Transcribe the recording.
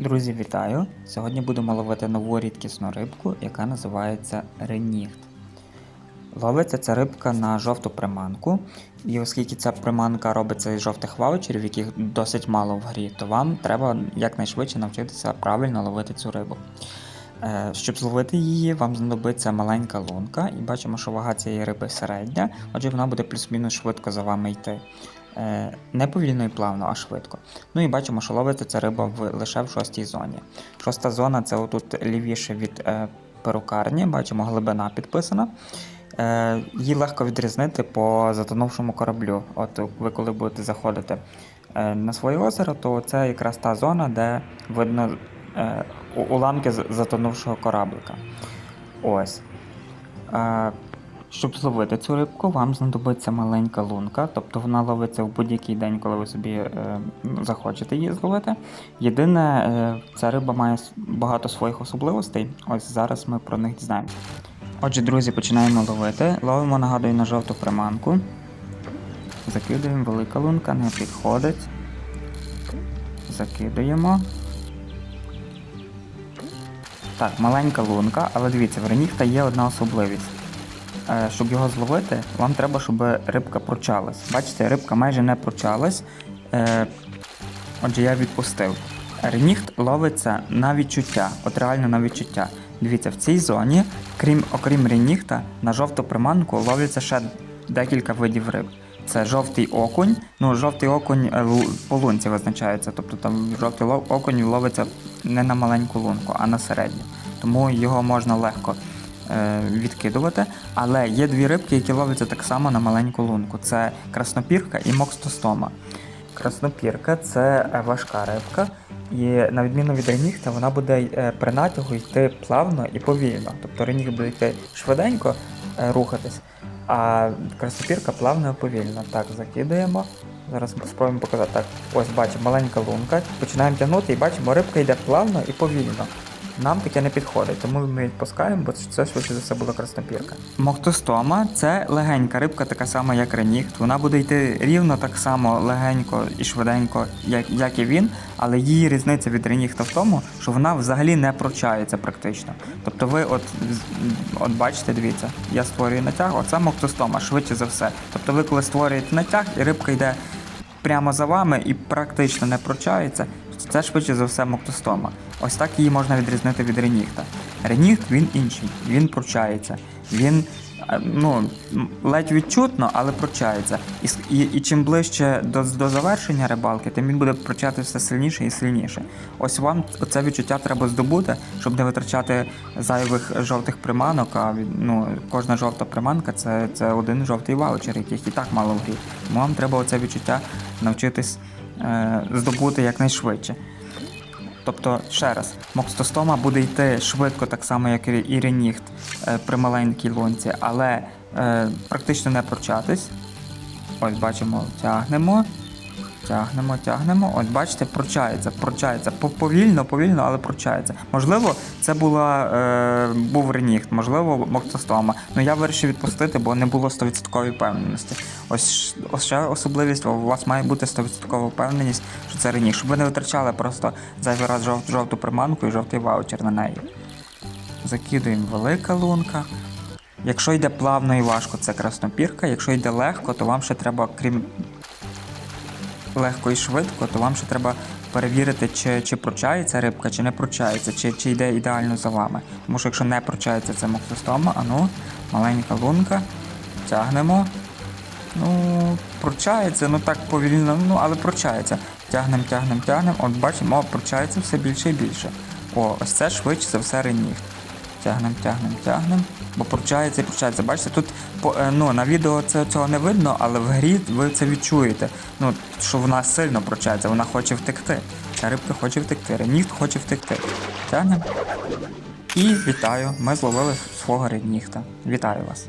Друзі, вітаю! Сьогодні будемо ловити нову рідкісну рибку, яка називається ренігт. Ловиться ця рибка на жовту приманку, і оскільки ця приманка робиться із жовтих ваучерів, яких досить мало в грі, то вам треба якнайшвидше навчитися правильно ловити цю рибу. Е, Щоб зловити її, вам знадобиться маленька лунка, і бачимо, що вага цієї риби середня, отже, вона буде плюс-мінус швидко за вами йти. Е, Не повільно і плавно, а швидко. Ну і бачимо, що ловиться ця риба в, лише в шостій зоні. Шоста зона це отут лівіше від е, перукарні, бачимо, глибина підписана. Е, її легко відрізнити по затонувшому кораблю. От ви коли будете заходити на своє озеро, то це якраз та зона, де видно уламки затонувшого кораблика. Ось. Щоб зловити цю рибку, вам знадобиться маленька лунка, тобто вона ловиться в будь-який день, коли ви собі е, захочете її зловити. Єдине, е, ця риба має багато своїх особливостей. Ось зараз ми про них дізнаємося. Отже, друзі, починаємо ловити. Ловимо, нагадую, на жовту приманку. Закидуємо, велика лунка, не підходить. Закидуємо. Так, маленька лунка, але дивіться, в ренігта є одна особливість. Е, Щоб його зловити, вам треба, щоб рибка прочалась. Бачите, рибка майже не прочалась. Е, Отже, я відпустив. Реніхт ловиться на відчуття, от реально на відчуття. Дивіться, в цій зоні, крім, окрім реніхта, на жовту приманку ловиться ще декілька видів риб. Це жовтий окунь. Ну, жовтий окунь е, по лунці визначається. Тобто там жовтий окунь ловиться не на маленьку лунку, а на середню. Тому його можна легко відкидувати. Але є дві рибки, які ловляться так само на маленьку лунку. Це краснопірка і мокстостома. Краснопірка це е, важка рибка, і на відміну від ренігта, вона буде е, при натягу йти плавно і повільно. Тобто реніг буде йти швиденько е, рухатись, а краснопірка плавно і повільно. Так, закидаємо. Зараз спробуємо показати. Так, ось бачимо маленька лунка. Починаємо тягнути і бачимо, рибка йде плавно і повільно. Нам таке не підходить, тому ми відпускаємо, бо це швидше за все була краснопірка. Мохтостома це легенька рибка, така сама, як реніхт. Вона буде йти рівно так само легенько і швиденько, як, як і він, але її різниця від реніхта в тому, що вона взагалі не прочається практично. Тобто ви от, от бачите, дивіться, я створюю натяг, оце мохтостома, швидше за все. Тобто ви коли створюєте натяг і рибка йде прямо за вами і практично не прочається, це швидше за все моктостома. Ось так її можна відрізнити від ренігта. Ренігт він інший, він прочається. Він е, ну, ледь відчутно, але прочається. І, і, і чим ближче до, до завершення рибалки, тим він буде прочати все сильніше і сильніше. Ось вам це відчуття треба здобути, щоб не витрачати зайвих жовтих приманок. А ну, кожна жовта приманка це, це один жовтий ваучер, яких і так мало в грі. Тому вам треба оце відчуття навчитись здобути якнайшвидше. Тобто, ще раз, мокстостома буде йти швидко, так само, як і реніхт е, при маленькій лунці, але е, практично не прочатись. Ось бачимо, тягнемо, тягнемо, тягнемо. Ось бачите, прочається, прочається. Повільно, повільно, але прочається. Можливо, це була, е, був реніхт, можливо, мокстостома. Ну я вирішив відпустити, бо не було 100% впевненості. Ось, ось ще особливість, у вас має бути 100% впевненість, що це реніхт, щоб ви не витрачали просто зайвий раз жов, жовту приманку і жовтий ваучер на неї. Закидуємо велика лунка. Якщо йде плавно і важко, це краснопірка. Якщо йде легко, то вам ще треба, крім легко і швидко, то вам ще треба перевірити, чи, чи прочається рибка, чи не прочається, чи, чи йде ідеально за вами. Тому що якщо не прочається, це мокростома, а ну, маленька лунка, тягнемо. Ну, прочається, ну так повільно, ну але прочається. Тягнемо, тягнемо, тягнемо. От бачимо, о, прочається все більше і більше. О, ось це швидше за все реніхт. Тягнемо, тягнемо, тягнемо. Бо пручається і пручається. Бачите, тут е, ну, на відео це, цього не видно, але в грі ви це відчуєте. Ну, що вона сильно пручається, вона хоче втекти. Ця рибка хоче втекти, ренігт хоче втекти. Тягнемо. І вітаю, ми зловили свого ренігта. Вітаю вас.